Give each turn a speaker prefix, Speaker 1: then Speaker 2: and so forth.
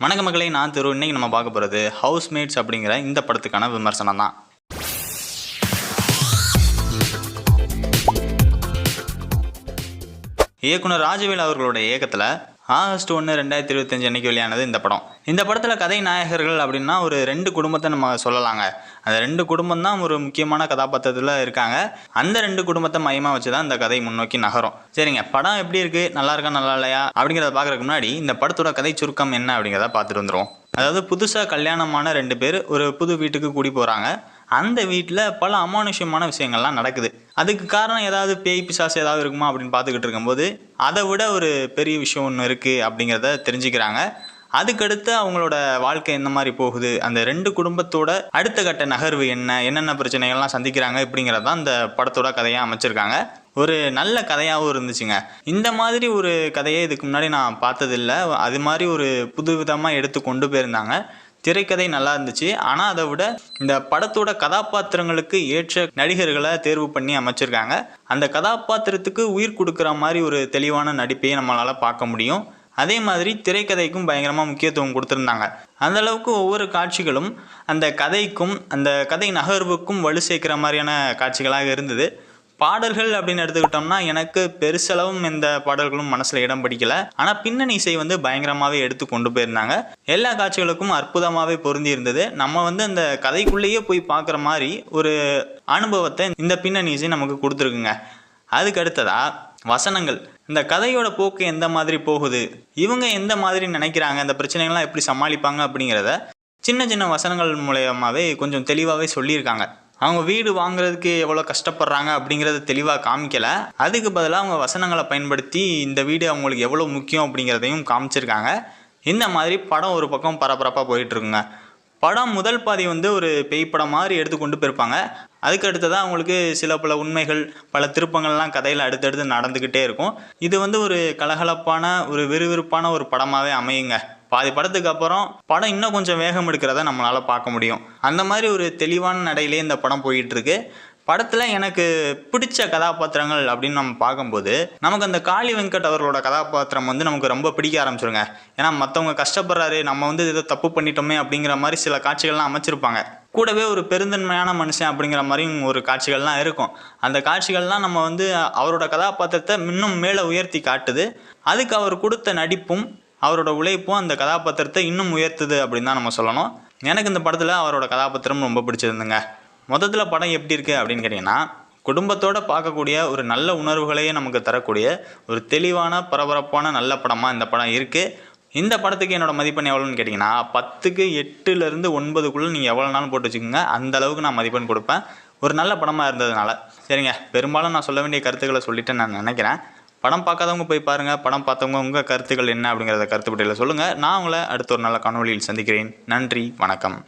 Speaker 1: வணக்க மக்களை நான் திரு இன்னைக்கு நம்ம பார்க்க போகிறது ஹவுஸ் மேட்ஸ் அப்படிங்கிற இந்த படத்துக்கான விமர்சனம் தான். இயக்குனர் ராஜவேல் அவர்களோட இயக்கத்தில் ஆகஸ்ட் ஒன்று ரெண்டாயிரத்தி இருபத்தஞ்சு அன்றைக்கி வெளியானது இந்த படம். இந்த படத்தில் கதை நாயகர்கள் அப்படின்னா ஒரு ரெண்டு குடும்பத்தை நம்ம சொல்லலாங்க. அந்த ரெண்டு குடும்பம் தான் ஒரு முக்கியமான கதாபாத்திரத்தில் இருக்காங்க. அந்த ரெண்டு குடும்பத்தை மையமாக வச்சு தான் இந்த கதை முன்னோக்கி நகரும். சரிங்க படம் எப்படி இருக்குது நல்லா இருக்கா நல்லா இல்லையா? அப்படிங்கிறத பார்க்குறதுக்கு முன்னாடி இந்த படத்தோட கதை சுருக்கம் என்ன அப்படிங்கிறத பார்த்துட்டு வந்துருவோம். அதாவது புதுசாக கல்யாணமான ரெண்டு பேர் ஒரு புது வீட்டுக்கு கூடி போகிறாங்க அந்த வீட்டில் பல அமானுஷ்யமான விஷயங்கள்லாம் நடக்குது. அதுக்கு காரணம் ஏதாவது பேய் பிசாசு ஏதாவது இருக்குமா அப்படின்னு பார்த்துக்கிட்டு இருக்கும்போது அதை விட ஒரு பெரிய விஷயம் ஒன்று இருக்குது அப்படிங்கிறத தெரிஞ்சுக்கிறாங்க. அதுக்கடுத்து அவங்களோட வாழ்க்கை எந்த மாதிரி போகுது? அந்த ரெண்டு குடும்பத்தோட அடுத்த கட்ட நகர்வு என்ன? என்னென்ன பிரச்சனைகள்லாம் சந்திக்கிறாங்க? இப்படிங்கிறது தான் இந்த படத்தோட கதையாக அமைச்சிருக்காங்க. ஒரு நல்ல கதையாகவும் இருந்துச்சுங்க. இந்த மாதிரி ஒரு கதையை இதுக்கு முன்னாடி நான் பார்த்ததில்ல. அது மாதிரி ஒரு புது விதமாக எடுத்து கொண்டு போயிருந்தாங்க. திரைக்கதை நல்லா இருந்துச்சு. ஆனால் அதை விட இந்த படத்தோட கதாபாத்திரங்களுக்கு ஏற்ற நடிகர்களை தேர்வு பண்ணி அமைச்சிருக்காங்க. அந்த கதாபாத்திரத்துக்கு உயிர் கொடுக்குற மாதிரி ஒரு தெளிவான நடிப்பையை நம்மளால் பார்க்க முடியும். அதே மாதிரி திரைக்கதைக்கும் பயங்கரமாக முக்கியத்துவம் கொடுத்துருந்தாங்க. அந்த அளவுக்கு ஒவ்வொரு காட்சிகளும் அந்த கதைக்கும் அந்த கதை நகர்வுக்கும் வலு சேர்க்கிற மாதிரியான காட்சிகளாக இருந்தது. பாடல்கள் அப்படின்னு எடுத்துக்கிட்டோம்னா எனக்கு பெருசளவும் எந்த பாடல்களும் மனசில் இடம் பிடிக்கல. ஆனால் பின்னணி இசை வந்து பயங்கரமாகவே எடுத்து கொண்டு போயிருந்தாங்க. எல்லா காட்சிகளுக்கும் அற்புதமாகவே பொருந்தி இருந்தது. நம்ம வந்து அந்த கதைக்குள்ளேயே போய் பார்க்குற மாதிரி ஒரு அனுபவத்தை இந்த பின்னணி இசை நமக்கு கொடுத்துருக்குங்க. அதுக்கு அடுத்ததா வசனங்கள். இந்த கதையோட போக்கு எந்த மாதிரி போகுது? இவங்க எந்த மாதிரி நினைக்கிறாங்க? இந்த பிரச்சனைகள்லாம் எப்படி சமாளிப்பாங்க அப்படிங்கிறத சின்ன சின்ன வசனங்கள் மூலயமாவே கொஞ்சம் தெளிவாகவே சொல்லியிருக்காங்க. அவங்க வீடு வாங்குறதுக்கு எவ்வளோ கஷ்டப்படுறாங்க அப்படிங்கிறத தெளிவாக காமிக்கலை. அதுக்கு பதிலாக அவங்க வசனங்களை பயன்படுத்தி இந்த வீடு அவங்களுக்கு எவ்வளோ முக்கியம் அப்படிங்கிறதையும் காமிச்சிருக்காங்க. இந்த மாதிரி படம் ஒரு பக்கம் பரபரப்பாக போயிட்டுருக்குங்க. படம் முதல் பாதி வந்து ஒரு பேய் படம் மாதிரி எடுத்து கொண்டு போயிருப்பாங்க. அதுக்கு அடுத்ததாக அவங்களுக்கு சில பல உண்மைகள் பல திருப்பங்கள்லாம் கதையில் அடுத்தடுத்து நடந்துக்கிட்டே இருக்கும். இது வந்து ஒரு கலகலப்பான ஒரு விறுவிறுப்பான ஒரு படமாகவே அமையுங்க. பாதி படத்துக்கு அப்புறம் படம் இன்னும் கொஞ்சம் வேகம் எடுக்கிறத நம்மளால் பார்க்க முடியும். அந்த மாதிரி ஒரு தெளிவான நடையிலே இந்த படம் போயிட்டு இருக்கு படத்தில் எனக்கு பிடிச்ச கதாபாத்திரங்கள் அப்படின்னு நம்ம பார்க்கும்போது நமக்கு அந்த காளி வெங்கட் அவர்களோட கதாபாத்திரம் வந்து நமக்கு ரொம்ப பிடிக்க ஆரம்பிச்சிருங்க. ஏன்னா மற்றவங்க கஷ்டப்படுறாரு நம்ம வந்து ஏதோ தப்பு பண்ணிட்டோமே அப்படிங்கிற மாதிரி சில காட்சிகள்லாம் அமைச்சிருப்பாங்க. கூடவே ஒரு பெருந்தன்மையான மனுஷன் அப்படிங்கிற மாதிரியும் ஒரு காட்சிகள்லாம் இருக்கும். அந்த காட்சிகள்லாம் நம்ம வந்து அவரோட கதாபாத்திரத்தை இன்னும் மேலே உயர்த்தி காட்டுது. அதுக்கு அவர் கொடுத்த நடிப்பும் அவரோட உழைப்பும் அந்த கதாபாத்திரத்தை இன்னும் உயர்த்துது அப்படின்னு தான் நம்ம சொல்லணும். எனக்கு இந்த படத்தில் அவரோட கதாபாத்திரம் ரொம்ப பிடிச்சிருந்துங்க. மொத்தத்தில் படம் எப்படி இருக்குது அப்படின்னு கேட்டிங்கன்னா குடும்பத்தோடு பார்க்கக்கூடிய ஒரு நல்ல உணர்வுகளையே நமக்கு தரக்கூடிய ஒரு தெளிவான பரபரப்பான நல்ல படமாக இந்த படம் இருக்குது இந்த படத்துக்கு என்னோட மதிப்பெண் எவ்வளோன்னு கேட்டிங்கன்னா பத்துக்கு எட்டுலேருந்து ஒன்பதுக்குள்ளே நீங்கள் எவ்வளோ நாளும் போட்டு வச்சுக்கோங்க. அந்த அளவுக்கு நான் மதிப்பெண் கொடுப்பேன். ஒரு நல்ல படமாக இருந்ததுனால. சரிங்க. பெரும்பாலும் நான் சொல்ல வேண்டிய கருத்துக்களை சொல்லிவிட்டு நான் நினைக்கிறேன். படம் பார்க்காதவங்க போய் பாருங்கள் படம் பார்த்தவங்க உங்கள் கருத்துக்கள் என்ன அப்படிங்கிறத கருத்து பட்டியலில் சொல்லுங்கள் நான் உங்களை அடுத்த ஒரு நல்ல காணொலியில் சந்திக்கிறேன். நன்றி வணக்கம்.